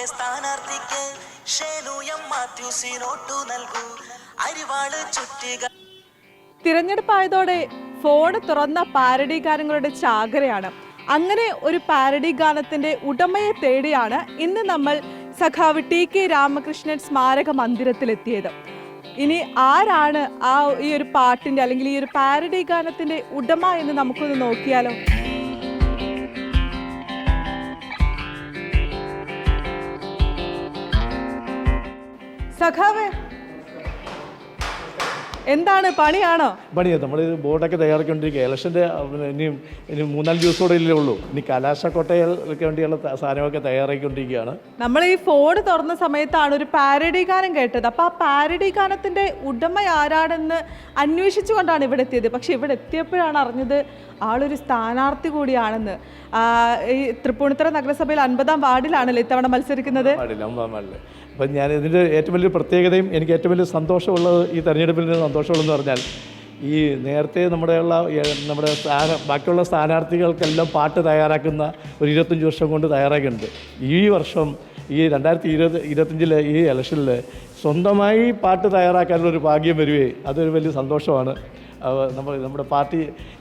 മറ്റേ സ്ഥാനാർത്ഥിക്ക് ഷേനു എം മാത്യൂസിനോട്ടു നൽകൂ. അരിവാൾ ചുറ്റുക തിരഞ്ഞെടുപ്പായതോടെ ഫോൺ തുറന്ന പാരഡി ഗാനങ്ങളുടെ ചാകരയാണ്. അങ്ങനെ ഒരു പാരഡി ഗാനത്തിന്റെ ഉടമയെ തേടിയാണ് ഇന്ന് നമ്മൾ സഖാവ് ടി കെ രാമകൃഷ്ണൻ സ്മാരക മന്ദിരത്തിലെത്തിയത്. ഇനി ആരാണ് ആ ഈ ഒരു പാട്ടിന്റെ അല്ലെങ്കിൽ ഈ ഒരു പാരഡി ഗാനത്തിന്റെ ഉടമ എന്ന് നമുക്കൊന്ന് നോക്കിയാലോ. സഖാവേ. എന്താണ് പണിയാണോ? പണിയാ. നമ്മൾ ബോർഡൊക്കെ തയ്യാറാക്കിക്കൊണ്ടിരിക്കുക ഇലക്ഷന്റെ ഇനിയും ഇനി മൂന്നാൽ ദിവസത്തോടെ ഇല്ലേ ഉള്ളൂ. ഇനി കലാശക്കൊട്ടകൾക്ക് വേണ്ടിയുള്ള സാധനമൊക്കെ തയ്യാറാക്കിക്കൊണ്ടിരിക്കുകയാണ്. നമ്മൾ ഈ ഫോൺ തുറന്ന സമയത്താണ് ഒരു പാരഡി ഗാനം കേട്ടത്. അപ്പോൾ ആ പാരഡി ഗാനത്തിന്റെ ഉടമ ആരാണെന്ന് അന്വേഷിച്ചുകൊണ്ടാണ് ഇവിടെ എത്തിയത്. പക്ഷേ ഇവിടെ എത്തിയപ്പോഴാണ് അറിഞ്ഞത് ആളൊരു സ്ഥാനാർത്ഥി കൂടിയാണെന്ന്. ഈ തൃപ്പൂണിത്തുറ നഗരസഭയിൽ അൻപതാം വാർഡിലാണല്ലോ ഇത്തവണ മത്സരിക്കുന്നത്? അപ്പം ഞാൻ ഇതിന്റെ ഏറ്റവും വലിയ പ്രത്യേകതയും എനിക്ക് ഏറ്റവും വലിയ സന്തോഷമുള്ളത് ഈ തെരഞ്ഞെടുപ്പിൽ നിന്ന് സന്തോഷമുള്ളതെന്ന് പറഞ്ഞാൽ ഈ നേരത്തെ നമ്മുടെ ഉള്ള നമ്മുടെ സ്ഥാന ബാക്കിയുള്ള സ്ഥാനാർത്ഥികൾക്കെല്ലാം പാട്ട് തയ്യാറാക്കുന്ന ഒരു ഇരുപത്തഞ്ച് വർഷം കൊണ്ട് തയ്യാറാക്കിയിട്ടുണ്ട്. ഈ വർഷം ഈ രണ്ടായിരത്തി ഇരുപത് ഇരുപത്തഞ്ചിലെ ഈ ഇലക്ഷനിൽ സ്വന്തമായി പാട്ട് തയ്യാറാക്കാനുള്ള ഒരു ഭാഗ്യം വരുവേ അതൊരു വലിയ സന്തോഷമാണ്. നമ്മൾ നമ്മുടെ പാർട്ടി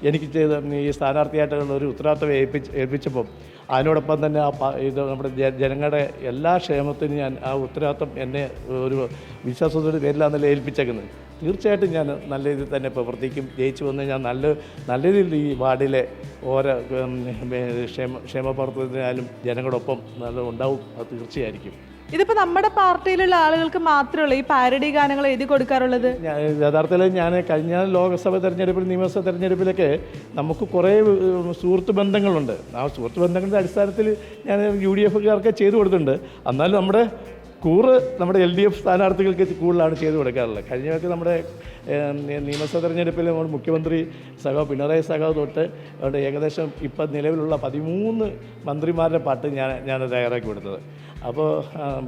എനിക്ക് ചെയ്ത ഈ സ്ഥാനാർത്ഥിയായിട്ടുള്ള ഒരു ഉത്തരവാദിത്തം ഏൽപ്പിച്ച് ഏൽപ്പിച്ചപ്പം അതിനോടൊപ്പം തന്നെ ആ ഇത് നമ്മുടെ ജനങ്ങളുടെ എല്ലാ ക്ഷേമത്തിനും ഞാൻ ആ ഉത്തരവാദിത്തം എന്നെ ഒരു വിശ്വാസത്തിന്റെ പേരിലാന്നല്ല ഏൽപ്പിച്ചേക്കുന്നത്. തീർച്ചയായിട്ടും ഞാൻ നല്ല രീതിയിൽ തന്നെ പ്രവർത്തിക്കും. ജയിച്ചു വന്ന് ഞാൻ നല്ല നല്ല രീതിയിൽ ഈ വാർഡിലെ ഓരോ ക്ഷേമ ക്ഷേമ പ്രവർത്തനത്തിനായാലും ജനങ്ങളോടൊപ്പം നല്ല ഉണ്ടാവും. അത് തീർച്ചയായിരിക്കും. ഇതിപ്പോ നമ്മുടെ പാർട്ടിയിലുള്ള ആളുകൾക്ക് മാത്രമേ ഈ പാരഡി ഗാനങ്ങൾ എഴുതി കൊടുക്കാറുള്ളത്? യഥാർത്ഥത്തിൽ ഞാൻ കഴിഞ്ഞ ലോക്സഭ തെരഞ്ഞെടുപ്പിൽ നിയമസഭ തെരഞ്ഞെടുപ്പിലൊക്കെ നമുക്ക് കുറേ സുഹൃത്ത് ബന്ധങ്ങളുണ്ട്. ആ സുഹൃത്ത് ബന്ധങ്ങളുടെ അടിസ്ഥാനത്തിൽ ഞാൻ യു ഡി എഫുകാർക്ക് ചെയ്തു കൊടുത്തിട്ടുണ്ട്. എന്നാലും നമ്മുടെ കൂറ് നമ്മുടെ എൽ ഡി എഫ് സ്ഥാനാർത്ഥികൾക്ക് കൂടുതലാണ് ചെയ്തു കൊടുക്കാറുള്ളത്. കഴിഞ്ഞവർക്ക് നമ്മുടെ നിയമസഭാ തെരഞ്ഞെടുപ്പിൽ നമ്മുടെ മുഖ്യമന്ത്രി സഹോ പിണറായി സഹോ തൊട്ട് അവിടെ ഏകദേശം ഇപ്പം നിലവിലുള്ള പതിമൂന്ന് മന്ത്രിമാരുടെ പാട്ട് ഞാൻ ഞാൻ തയ്യാറാക്കി കൊടുത്തത്. അപ്പോൾ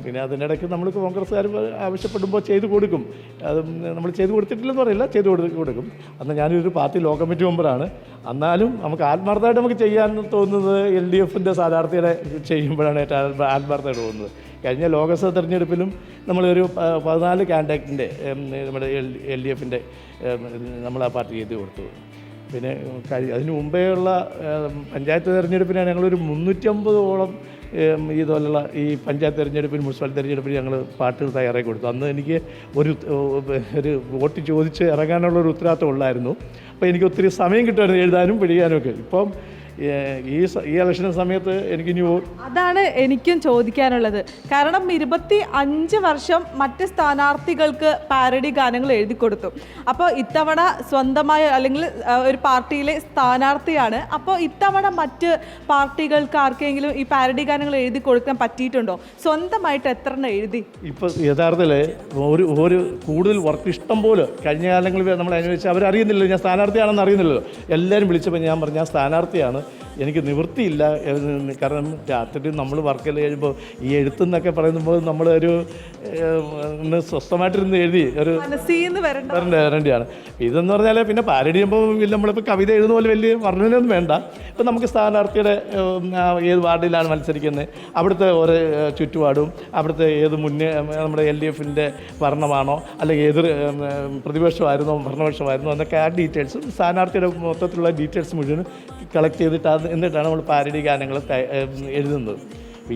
പിന്നെ അതിനിടയ്ക്ക് നമ്മൾ കോൺഗ്രസ്സുകാർ ആവശ്യപ്പെടുമ്പോൾ ചെയ്തു കൊടുക്കും. അത് നമ്മൾ ചെയ്തു കൊടുത്തിട്ടില്ലെന്ന് പറയില്ല ചെയ്തു കൊടു കൊടുക്കും. അന്ന് ഞാനൊരു പാർട്ടി ലോ കമ്മിറ്റി മെമ്പറാണ്. എന്നാലും നമുക്ക് ആത്മാർത്ഥമായിട്ട് നമുക്ക് ചെയ്യാൻ തോന്നുന്നത് എൽ ഡി എഫിന്റെ സ്ഥാനാർത്ഥിയുടെ ചെയ്യുമ്പോഴാണ് ഏറ്റവും ആത്മാർത്ഥമായിട്ട് തോന്നുന്നത്. കഴിഞ്ഞ ലോക്സഭ തെരഞ്ഞെടുപ്പിലും നമ്മളൊരു പതിനാല് കാൻഡിഡേറ്റിന്റെ നമ്മുടെ എൽ ഡി എഫിന്റെ നമ്മൾ ആ പാർട്ടി ചെയ്ത് കൊടുത്തു. പിന്നെ അതിനു മുമ്പേ ഉള്ള പഞ്ചായത്ത് തിരഞ്ഞെടുപ്പിനാണ് ഞങ്ങളൊരു മുന്നൂറ്റമ്പതോളം ഇതുപോലുള്ള ഈ പഞ്ചായത്ത് തിരഞ്ഞെടുപ്പിന് മുനിസിപ്പാലിറ്റി തിരഞ്ഞെടുപ്പിന് ഞങ്ങൾ പാട്ടുകൾ തയ്യാറാക്കി കൊടുത്തു. അന്ന് എനിക്ക് ഒരു ഒരു വോട്ട് ചോദിച്ച് ഇറങ്ങാനുള്ള ഒരു ഉത്തരവാദിത്തം ഉള്ളായിരുന്നു. അപ്പോൾ എനിക്ക് ഒത്തിരി സമയം കിട്ടുമായിരുന്നു എഴുതാനും പിടിക്കാനും ഒക്കെ. ഇപ്പം ഈ ഈ ഇലക്ഷൻ സമയത്ത് എനിക്ക് ഇനി അതാണ് എനിക്കും ചോദിക്കാനുള്ളത്. കാരണം ഇരുപത്തി അഞ്ച് വർഷം മറ്റ് സ്ഥാനാർത്ഥികൾക്ക് പാരഡി ഗാനങ്ങൾ എഴുതി കൊടുത്തു. അപ്പോൾ ഇത്തവണ സ്വന്തമായ അല്ലെങ്കിൽ ഒരു പാർട്ടിയിലെ സ്ഥാനാർത്ഥിയാണ്. അപ്പോൾ ഇത്തവണ മറ്റ് പാർട്ടികൾക്ക് ആർക്കെങ്കിലും ഈ പാരഡി ഗാനങ്ങൾ എഴുതി കൊടുക്കാൻ പറ്റിയിട്ടുണ്ടോ? സ്വന്തമായിട്ട് എത്ര എണ്ണം എഴുതി? ഇപ്പോൾ യഥാർത്ഥത്തിൽ ഒരു ഒരു കൂടുതൽ വർക്ക് ഇഷ്ടം പോലെ കഴിഞ്ഞ കാലങ്ങളിൽ നമ്മൾ അനുഭവിച്ച് അവരറിയുന്നില്ല ഞാൻ സ്ഥാനാർത്ഥിയാണെന്ന് അറിയുന്നില്ലല്ലോ. എല്ലാവരും വിളിച്ചപ്പോൾ ഞാൻ പറഞ്ഞു ഞാൻ സ്ഥാനാർത്ഥിയാണ്. എനിക്ക് നിവൃത്തിയില്ല കാരണം രാത്രി നമ്മൾ വർക്കിൽ കഴിയുമ്പോൾ ഈ എഴുത്തെന്നൊക്കെ പറയുമ്പോൾ നമ്മൾ ഒരു സ്വസ്ഥമായിട്ടിരുന്ന് എഴുതി ഒരു വരണ്ട. വരണ്ട വരണ്ടിയാണ്. ഇതെന്ന് പറഞ്ഞാൽ പിന്നെ പാരഡി ചെയ്യുമ്പോൾ വലിയ നമ്മളിപ്പോൾ കവിത എഴുതുന്ന പോലെ വലിയ വർണനയൊന്നും വേണ്ട. ഇപ്പം നമുക്ക് സ്ഥാനാർത്ഥിയുടെ ഏത് വാർഡിലാണ് മത്സരിക്കുന്നത്? അവിടുത്തെ ഓരോ ചുറ്റുപാടും അവിടുത്തെ ഏത് മുന്നേ നമ്മുടെ എൽ ഡി എഫിന്റെ ഭരണമാണോ അല്ലെങ്കിൽ ഏത് പ്രതിപക്ഷമായിരുന്നോ ഭരണപക്ഷമായിരുന്നോ? എന്നൊക്കെ ആ ഡീറ്റെയിൽസും സ്ഥാനാർത്ഥിയുടെ മൊത്തത്തിലുള്ള ഡീറ്റെയിൽസ് മുഴുവൻ കളക്ട് ചെയ്തിട്ടാണ് എന്നിട്ടാണ് നമ്മൾ പാരഡി ഗാനങ്ങൾ എഴുതുന്നത്.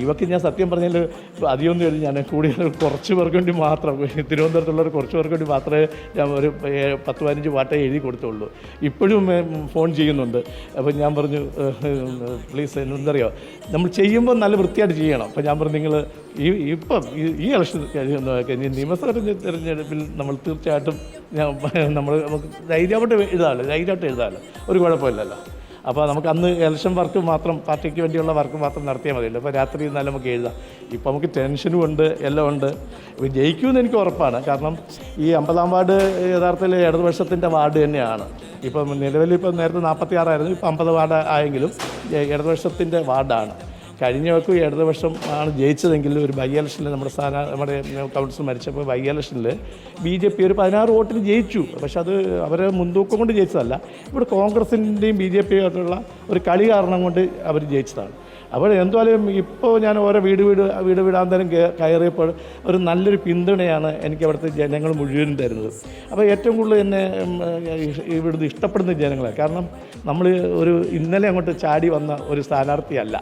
ഇവക്ക് ഞാൻ സത്യം പറഞ്ഞാൽ അധികമൊന്നും എഴുതി ഞാൻ കൂടി കുറച്ച് പേർക്ക് വേണ്ടി മാത്രം തിരുവനന്തപുരത്തുള്ളവർ കുറച്ച് പേർക്ക് വേണ്ടി മാത്രമേ ഞാൻ ഒരു പത്ത് പതിനഞ്ച് പാട്ടേ എഴുതി കൊടുത്തുള്ളൂ. ഇപ്പോഴും ഫോൺ ചെയ്യുന്നുണ്ട്. അപ്പോൾ ഞാൻ പറഞ്ഞു പ്ലീസ് എന്തറിയോ നമ്മൾ ചെയ്യുമ്പോൾ നല്ല വൃത്തിയായിട്ട് ചെയ്യണം. അപ്പോൾ ഞാൻ പറഞ്ഞു നിങ്ങൾ ഈ ഇപ്പം ഈ ഇലക്ഷൻ നിയമസഭ തിരഞ്ഞെടുപ്പിൽ നമ്മൾ തീർച്ചയായിട്ടും ഞാൻ നമ്മൾ നമുക്ക് ധൈര്യമായിട്ട് എഴുതാമല്ലോ ധൈര്യമായിട്ട് എഴുതാമല്ലോ ഒരു കുഴപ്പമില്ലല്ലോ. അപ്പോൾ നമുക്ക് അന്ന് ഇലക്ഷൻ വർക്ക് മാത്രം പാർട്ടിക്ക് വേണ്ടിയുള്ള വർക്ക് മാത്രം നടത്തിയാൽ മതിയല്ലോ. അപ്പോൾ രാത്രി ഇന്നാലും നമുക്ക് എഴുതാം. ഇപ്പോൾ നമുക്ക് ടെൻഷനും ഉണ്ട് എല്ലാം ഉണ്ട്. ജയിക്കുമെന്ന് എനിക്ക് ഉറപ്പാണ്. കാരണം ഈ അമ്പതാം വാർഡ് യഥാർത്ഥത്തിൽ ഇടതുപക്ഷത്തിന്റെ വാർഡ് തന്നെയാണ്. ഇപ്പം നിലവിൽ ഇപ്പം നേരത്തെ നാൽപ്പത്തി ആറായിരുന്നു ഇപ്പം അമ്പത് വാർഡ് ആയെങ്കിലും ഇടതുപക്ഷത്തിന്റെ വാർഡാണ്. കഴിഞ്ഞ വക്കും ഇടതുപക്ഷം ആണ് ജയിച്ചതെങ്കിൽ ഒരു ബൈ ഇലക്ഷനിൽ നമ്മുടെ സ്ഥാന നമ്മുടെ കൗൺസിൽ മരിച്ചപ്പോൾ ബൈ ഇലക്ഷനിൽ ബി ജെ പി ഒരു പതിനാറ് വോട്ടിൽ ജയിച്ചു. പക്ഷെ അത് അവരെ മുൻതൂക്കം കൊണ്ട് ജയിച്ചതല്ല. ഇവിടെ കോൺഗ്രസിന്റെയും ബി ജെ പി ആയിട്ടുള്ള ഒരു കളി കാരണം കൊണ്ട് അവർ ജയിച്ചതാണ്. അപ്പോൾ എന്തായാലും ഇപ്പോൾ ഞാൻ ഓരോ വീട് വീട് വീട് വീടാന്തരം കയറിയപ്പോൾ ഒരു നല്ലൊരു പിന്തുണയാണ് എനിക്ക് അവിടുത്തെ ജനങ്ങൾ മുഴുവനും തരുന്നത്. അപ്പോൾ ഏറ്റവും കൂടുതൽ എന്നെ ഇവിടുന്ന് ഇഷ്ടപ്പെടുന്ന ജനങ്ങളാണ്. കാരണം നമ്മൾ ഒരു ഇന്നലെ അങ്ങോട്ട് ചാടി വന്ന ഒരു സ്ഥാനാർത്ഥിയല്ല.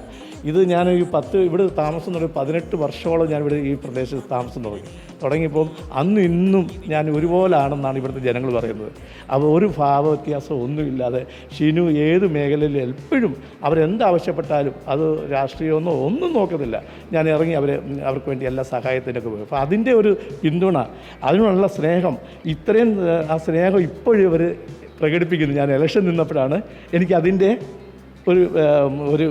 ഇത് ഞാൻ ഈ പത്ത് ഇവിടെ താമസം തുടങ്ങി പതിനെട്ട് വർഷമോളം ഞാൻ ഇവിടെ ഈ പ്രദേശത്ത് താമസം തുടങ്ങി. തുടങ്ങിയപ്പോൾ അന്ന് ഇന്നും ഞാൻ ഒരുപോലാണെന്നാണ് ഇവിടുത്തെ ജനങ്ങൾ പറയുന്നത്. അപ്പോൾ ഒരു ഭാവ വ്യത്യാസം ഒന്നുമില്ലാതെ ഷിനു ഏത് മേഖലയിൽ എപ്പോഴും അവരെന്താവശ്യപ്പെട്ടാലും അത് രാഷ്ട്രീയമൊന്നോ ഒന്നും നോക്കുന്നില്ല ഞാൻ ഇറങ്ങി അവരെ അവർക്ക് വേണ്ടി എല്ലാ സഹായത്തിനൊക്കെ പോയി. അപ്പോൾ അതിന്റെ ഒരു പിന്തുണ അതിനുള്ള സ്നേഹം ഇത്രയും ആ സ്നേഹം ഇപ്പോഴും അവർ പ്രകടിപ്പിക്കുന്നു. ഞാൻ ഇലക്ഷൻ നിന്നപ്പോഴാണ് എനിക്ക് എനിക്കതിന്റെ ഒരു ഒരു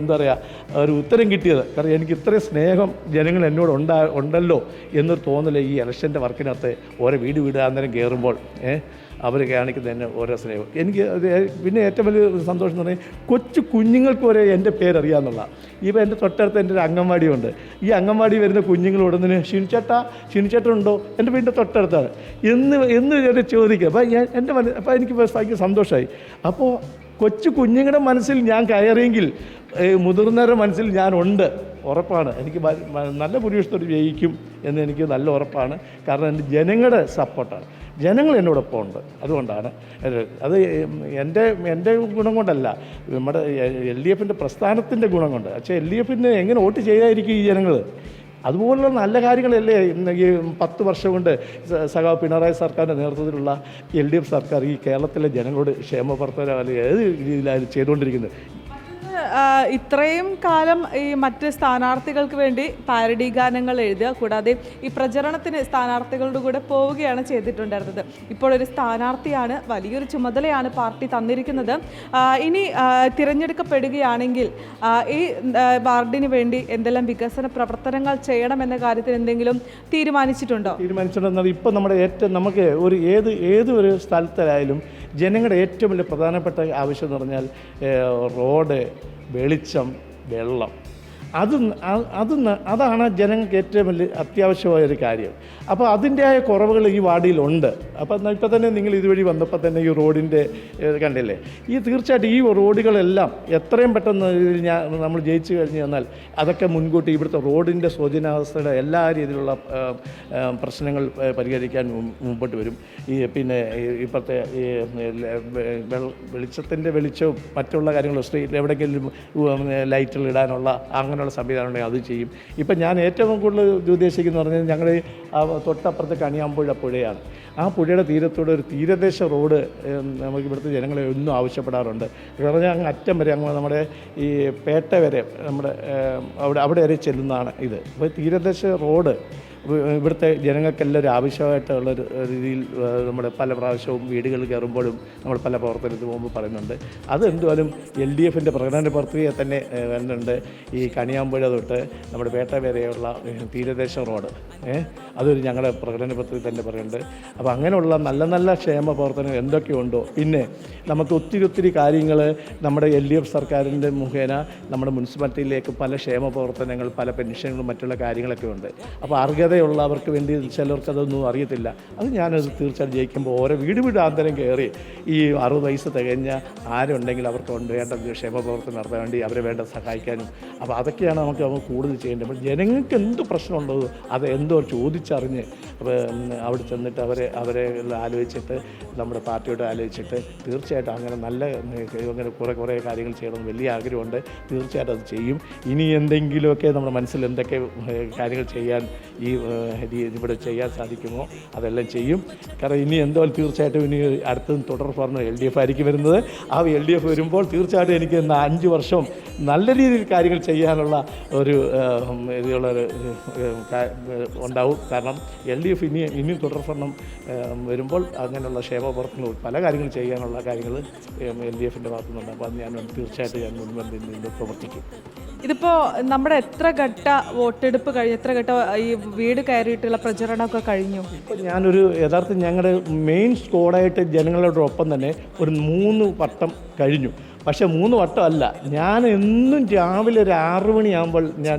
എന്താ പറയുക ഒരു ഉത്തരം കിട്ടിയത്. കാരണം എനിക്ക് ഇത്രയും സ്നേഹം ജനങ്ങൾ എന്നോട് ഉണ്ടാ ഉണ്ടല്ലോ എന്നൊരു തോന്നൽ ഈ ഇലക്ഷന്റെ വർക്കിനകത്ത് ഓരോ വീട് വീട് അന്നേരം കയറുമ്പോൾ ഏഹ് അവർ കാണിക്കുന്ന തന്നെ ഓരോ സ്നേഹം. എനിക്ക് പിന്നെ ഏറ്റവും വലിയ സന്തോഷം എന്ന് പറഞ്ഞാൽ കൊച്ചു കുഞ്ഞുങ്ങൾക്ക് വരെ എന്റെ പേരറിയാമെന്നുള്ള ഇപ്പോൾ എന്റെ തൊട്ടടുത്ത് എന്റെ ഒരു അംഗൻവാടിയുണ്ട് ഈ അംഗൻവാടി വരുന്ന കുഞ്ഞുങ്ങൾ ഉടനെ ഷിനിച്ചേട്ടാ ഷിനിച്ചേട്ടനുണ്ടോ എന്റെ വീടിന്റെ തൊട്ടടുത്താണ്. എന്ന് എന്ന് ചോദിക്കുക അപ്പോൾ ഞാൻ എന്റെ മനസ്സ് അപ്പോൾ എനിക്ക് ഭയങ്കര സന്തോഷമായി അപ്പോൾ കൊച്ചു കുഞ്ഞുങ്ങളുടെ മനസ്സിൽ ഞാൻ കയറിയെങ്കിൽ മുതിർന്നവരുടെ മനസ്സിൽ ഞാനുണ്ട് ഉറപ്പാണ്. എനിക്ക് നല്ല ഭൂരിപക്ഷത്തോട് ജയിക്കും എന്ന് എനിക്ക് നല്ല ഉറപ്പാണ്. കാരണം എന്റെ ജനങ്ങളുടെ സപ്പോർട്ടാണ്. ജനങ്ങൾ എന്നോടൊപ്പം ഉണ്ട്. അതുകൊണ്ടാണ്. അത് എന്റെ എന്റെ ഗുണം കൊണ്ടല്ല. നമ്മുടെ എൽ ഡി എഫിന്റെ പ്രസ്ഥാനത്തിന്റെ ഗുണം കൊണ്ട്. പക്ഷേ എൽ ഡി എഫിന് എങ്ങനെ വോട്ട് ചെയ്തായിരിക്കും ഈ ജനങ്ങൾ? അതുപോലുള്ള നല്ല കാര്യങ്ങളല്ലേ ഈ പത്ത് വർഷം കൊണ്ട് സഖാവ് പിണറായി സർക്കാരിന്റെ നേതൃത്വത്തിലുള്ള എൽ ഡി എഫ് സർക്കാർ ഈ കേരളത്തിലെ ജനങ്ങളോട് ക്ഷേമപ്രവർത്തനം അല്ലെങ്കിൽ ഏത് രീതിയിലായാലും ചെയ്തുകൊണ്ടിരിക്കുന്നത്. ഇത്രയും കാലം ഈ മറ്റ് സ്ഥാനാർത്ഥികൾക്ക് വേണ്ടി പാരഡി ഗാനങ്ങൾ എഴുതുക കൂടാതെ ഈ പ്രചരണത്തിന് സ്ഥാനാർത്ഥികളുടെ കൂടെ പോവുകയാണ് ചെയ്തിട്ടുണ്ടായിരുന്നത്. ഇപ്പോൾ ഒരു സ്ഥാനാർത്ഥിയാണ് വലിയൊരു ചുമതലയാണ് പാർട്ടി തന്നിരിക്കുന്നത്. ഇനി തിരഞ്ഞെടുക്കപ്പെടുകയാണെങ്കിൽ ഈ വാർഡിന് വേണ്ടി എന്തെല്ലാം വികസന പ്രവർത്തനങ്ങൾ ചെയ്യണമെന്ന കാര്യത്തിൽ എന്തെങ്കിലും തീരുമാനിച്ചിട്ടുണ്ടോ? തീരുമാനിച്ചിട്ടുണ്ടെന്നാൽ ഇപ്പോൾ നമ്മുടെ ഏറ്റവും നമുക്ക് ഒരു ഏത് ഏത് ഒരു സ്ഥലത്തായാലും ജനങ്ങളുടെ ഏറ്റവും വലിയ പ്രധാനപ്പെട്ട ആവശ്യം എന്ന് പറഞ്ഞാൽ റോഡ് വെളിച്ചം വെള്ളം. അത് അത് അതാണ് ജനങ്ങൾക്ക് ഏറ്റവും വലിയ അത്യാവശ്യമായ ഒരു കാര്യം. അപ്പോൾ അതിന്റെതായ കുറവുകൾ ഈ വാർഡിലുണ്ട്. അപ്പോൾ ഇപ്പോൾ തന്നെ നിങ്ങൾ ഇതുവഴി വന്നപ്പോൾ തന്നെ ഈ റോഡിന്റെ കണ്ടില്ലേ? ഈ തീർച്ചയായിട്ടും ഈ റോഡുകളെല്ലാം എത്രയും പെട്ടെന്ന് ഞാൻ നമ്മൾ ജയിച്ചു കഴിഞ്ഞ് തന്നാൽ അതൊക്കെ മുൻകൂട്ടി ഇവിടുത്തെ റോഡിന്റെ ശോചനാവസ്ഥയുടെ എല്ലാ രീതിയിലുള്ള പ്രശ്നങ്ങൾ പരിഹരിക്കാൻ മുമ്പോട്ട് വരും. ഈ പിന്നെ ഇപ്പോഴത്തെ ഈ വെളിച്ചത്തിന്റെ വെളിച്ചവും മറ്റുള്ള കാര്യങ്ങളും സ്ട്രീറ്റിൽ എവിടെയെങ്കിലും ലൈറ്റുകൾ ഇടാനുള്ള അങ്ങനെയുള്ള സംവിധാനം ഉണ്ടെങ്കിൽ അത് ചെയ്യും. ഇപ്പം ഞാൻ ഏറ്റവും കൂടുതൽ ഉദ്ദേശിക്കുന്നത് പറഞ്ഞാൽ ഞങ്ങൾ തൊട്ടപ്പുറത്ത് കണിയാമ്പുഴ പുഴയാണ്. ആ പുഴയുടെ തീരത്തോടെ ഒരു തീരദേശ റോഡ് നമുക്ക് ഇവിടുത്തെ ജനങ്ങളെ ഒന്നും ആവശ്യപ്പെടാറുണ്ട്. പറഞ്ഞാൽ അങ്ങ് അറ്റം വരെ അങ്ങ് നമ്മുടെ ഈ പേട്ട വരെ നമ്മുടെ അവിടെ അവിടെ വരെ ചെല്ലുന്നതാണ് ഇത്. അപ്പോൾ തീരദേശ റോഡ് ഇവിടുത്തെ ജനങ്ങൾക്കെല്ലാം ഒരു ആവശ്യമായിട്ടുള്ള രീതിയിൽ നമ്മൾ പല പ്രാവശ്യവും വീടുകളിൽ കയറുമ്പോഴും നമ്മൾ പല പ്രവർത്തനത്തിന് പോകുമ്പോൾ പറയുന്നുണ്ട്. അത് എന്തുവാലും എൽ ഡി എഫിന്റെ പ്രകടന പ്രക്രിയ തന്നെ വരുന്നുണ്ട്. ഈ കണിയാമ്പുഴ തൊട്ട് നമ്മുടെ പേട്ട വരെയുള്ള തീരദേശ റോഡ്. അതൊരു ഞങ്ങളുടെ പ്രകടന പത്രിക തന്നെ പറയുന്നുണ്ട്. അപ്പോൾ അങ്ങനെയുള്ള നല്ല നല്ല ക്ഷേമ പ്രവർത്തനങ്ങൾ എന്തൊക്കെയുണ്ടോ പിന്നെ നമുക്ക് ഒത്തിരി ഒത്തിരി കാര്യങ്ങൾ നമ്മുടെ എൽ ഡി എഫ് സർക്കാരിന്റെ മുഖേന നമ്മുടെ മുനിസിപ്പാലിറ്റിയിലേക്ക് പല ക്ഷേമ പ്രവർത്തനങ്ങൾ പല പെൻഷനുകളും മറ്റുള്ള കാര്യങ്ങളൊക്കെ ഉണ്ട്. അപ്പോൾ അർഹതയുള്ളവർക്ക് വേണ്ടി ചിലർക്ക് അതൊന്നും അറിയത്തില്ല. അത് ഞാനത് തീർച്ചയായും ജയിക്കുമ്പോൾ ഓരോ വീട് വീട് ആന്തരം കയറി ഈ അറുപത് വയസ്സ് തികഞ്ഞ ആരുണ്ടെങ്കിൽ അവർക്ക് വേണ്ട ക്ഷേമപ്രവർത്തനം നടത്താൻ വേണ്ടി അവരെ വേണ്ട സഹായിക്കാനും. അപ്പോൾ അതൊക്കെയാണ് നമുക്ക് നമുക്ക് കൂടുതൽ ചെയ്യേണ്ടത്. അപ്പോൾ ജനങ്ങൾക്ക് എന്ത് പ്രശ്നമുള്ളത് അത് എന്തോ ചോദിച്ചറിഞ്ഞ് അവിടെ ചെന്നിട്ട് അവരെ അവരെ ആലോചിച്ചിട്ട് നമ്മുടെ പാർട്ടിയോട് ആലോചിച്ചിട്ട് തീർച്ചയായിട്ടും അങ്ങനെ നല്ല അങ്ങനെ കുറേ കുറേ കാര്യങ്ങൾ ചെയ്യണമെന്ന് വലിയ ആഗ്രഹമുണ്ട്. തീർച്ചയായിട്ടും അത് ചെയ്യും. ഇനി എന്തെങ്കിലുമൊക്കെ നമ്മുടെ മനസ്സിൽ എന്തൊക്കെ കാര്യങ്ങൾ ചെയ്യാൻ ഈ ഇവിടെ ചെയ്യാൻ സാധിക്കുമോ? അതെല്ലാം ചെയ്യും. കാരണം ഇനി എന്തോ തീർച്ചയായിട്ടും ഇനി അടുത്തത് തുടർ ഭരണം എൽ ഡി എഫ് ആയിരിക്കും വരുന്നത്. ആ എൽ ഡി എഫ് വരുമ്പോൾ തീർച്ചയായിട്ടും എനിക്ക് അഞ്ച് വർഷം നല്ല രീതിയിൽ കാര്യങ്ങൾ ചെയ്യാനുള്ള ഒരു ഇതിലുള്ള ഒരു ഉണ്ടാവും. കാരണം എൽ ഡി എഫ് ഇനി ഇനിയും തുടർ ഭരണം വരുമ്പോൾ അങ്ങനെയുള്ള ക്ഷേമ പ്രവർത്തനങ്ങൾ പല കാര്യങ്ങൾ ചെയ്യാനുള്ള കാര്യങ്ങൾ എൽ ഡി എഫിന്റെ ഭാഗത്തുനിന്നുണ്ട്. അപ്പോൾ അത് ഞാൻ തീർച്ചയായിട്ടും ഞാൻ മുൻപന്തിൽ നിന്ന് പ്രവർത്തിക്കും. ഇതിപ്പോ നമ്മുടെ എത്ര ഘട്ട വോട്ടെടുപ്പ് കഴിഞ്ഞു? എത്ര ഘട്ട ഈ വീട് കയറിയിട്ടുള്ള പ്രചരണമൊക്കെ കഴിഞ്ഞു? ഞാനൊരു യഥാർത്ഥം ഞങ്ങളുടെ മെയിൻ സ്കോഡായിട്ട് ജനങ്ങളോടൊപ്പം തന്നെ ഒരു മൂന്ന് വട്ടം കഴിഞ്ഞു. പക്ഷേ മൂന്ന് വട്ടം അല്ല. ഞാൻ എന്നും രാവിലെ ഒരു ആറു മണിയാകുമ്പോൾ ഞാൻ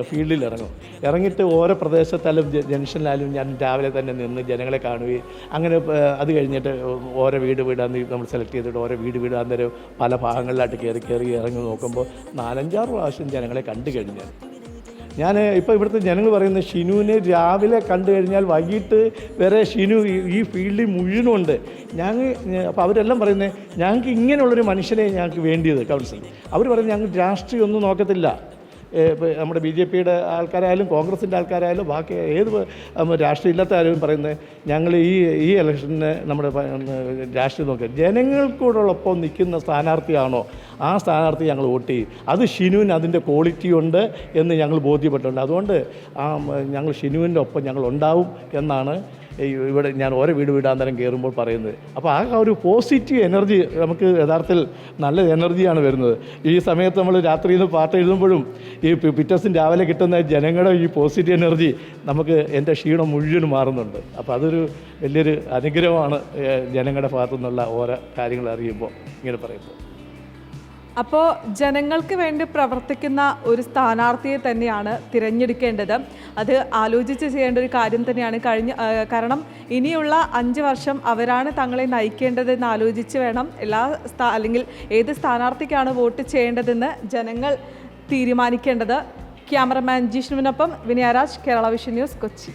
ഫീൽഡിൽ ഇറങ്ങും. ഇറങ്ങിയിട്ട് ഓരോ പ്രദേശത്താലും ജംഗ്ഷനിലായാലും ഞാൻ രാവിലെ തന്നെ നിന്ന് ജനങ്ങളെ കാണുകയും അങ്ങനെ അത് കഴിഞ്ഞിട്ട് ഓരോ വീട് വീടാന്ന് നമ്മൾ സെലക്ട് ചെയ്തിട്ട് ഓരോ വീട് വീടാന്നേരം പല ഭാഗങ്ങളിലായിട്ട് കയറി കയറി ഇറങ്ങി നോക്കുമ്പോൾ നാലഞ്ചാറ് പ്രാവശ്യം ജനങ്ങളെ കണ്ടു കഴിഞ്ഞാൽ. ഞാൻ ഇപ്പോൾ ഇവിടുത്തെ ജനങ്ങൾ പറയുന്നത് ഷിനുവിനെ രാവിലെ കണ്ടു കഴിഞ്ഞാൽ വൈകിട്ട് വരെ ഷിനു ഈ- ഫീൽഡിൽ മുഴുവനുണ്ട്. ഞങ്ങൾ അപ്പോൾ അവരെല്ലാം പറയുന്നത് ഞങ്ങൾക്ക് ഇങ്ങനെയുള്ളൊരു മനുഷ്യനെ ഞങ്ങൾക്ക് വേണ്ടിയത് കൗൺസിൽ അവർ പറയുന്നത് ഞങ്ങൾ രാഷ്ട്രീയം ഒന്നും നോക്കത്തില്ല. നമ്മുടെ ബി ജെ പിയുടെ ആൾക്കാരായാലും കോൺഗ്രസിന്റെ ആൾക്കാരായാലും ബാക്കി ഏത് രാഷ്ട്രീയം ഇല്ലാത്ത ആരും പറയുന്നത് ഞങ്ങൾ ഈ ഈ ഇലക്ഷന് നമ്മുടെ രാഷ്ട്രീയം നോക്കുക ജനങ്ങൾക്കൂടൊപ്പം നിൽക്കുന്ന സ്ഥാനാർത്ഥിയാണോ? ആ സ്ഥാനാർത്ഥി ഞങ്ങൾ വോട്ട് ചെയ്യും. അത് ഷിനുവിന് അതിന്റെ ക്വാളിറ്റി ഉണ്ട് എന്ന് ഞങ്ങൾ ബോധ്യപ്പെട്ടിട്ടുണ്ട്. അതുകൊണ്ട് ആ ഞങ്ങൾ ഷിനുവിന്റെ ഒപ്പം ഞങ്ങൾ ഉണ്ടാവും എന്നാണ് ഇവിടെ ഞാൻ ഓരോ വീട് വീടാന്തരം കയറുമ്പോൾ പറയുന്നത്. അപ്പോൾ ആ ഒരു പോസിറ്റീവ് എനർജി നമുക്ക് യഥാർത്ഥത്തിൽ നല്ല എനർജിയാണ് വരുന്നത്. ഈ സമയത്ത് നമ്മൾ രാത്രിയിൽ നിന്ന് പാട്ട് എഴുതുമ്പോഴും ഈ പിറ്റേഴ്സും രാവിലെ കിട്ടുന്ന ജനങ്ങളുടെ ഈ പോസിറ്റീവ് എനർജി നമുക്ക് എന്റെ ക്ഷീണം മുഴുവൻ മാറുന്നുണ്ട്. അപ്പോൾ അതൊരു വലിയൊരു അനുഗ്രഹമാണ് ജനങ്ങളുടെ ഭാഗത്തു നിന്നുള്ള ഓരോ കാര്യങ്ങൾ അറിയുമ്പോൾ ഇങ്ങനെ പറയുമ്പോൾ. അപ്പോൾ ജനങ്ങൾക്ക് വേണ്ടി പ്രവർത്തിക്കുന്ന ഒരു സ്ഥാനാർത്ഥിയെ തന്നെയാണ് തിരഞ്ഞെടുക്കേണ്ടത്. അത് ആലോചിച്ച് ചെയ്യേണ്ട ഒരു കാര്യം തന്നെയാണ്. കഴിഞ്ഞ കാരണം ഇനിയുള്ള അഞ്ച് വർഷം അവരാണ് തങ്ങളെ നയിക്കേണ്ടതെന്ന് ആലോചിച്ച് വേണം എല്ലാ സ്ഥാ അല്ലെങ്കിൽ ഏത് സ്ഥാനാർത്ഥിക്കാണ് വോട്ട് ചെയ്യേണ്ടതെന്ന് ജനങ്ങൾ തീരുമാനിക്കേണ്ടത്. ക്യാമറമാൻ ജിഷ്ണുവിനൊപ്പം വിനയരാജ് കേരള വിഷൻ ന്യൂസ് കൊച്ചി.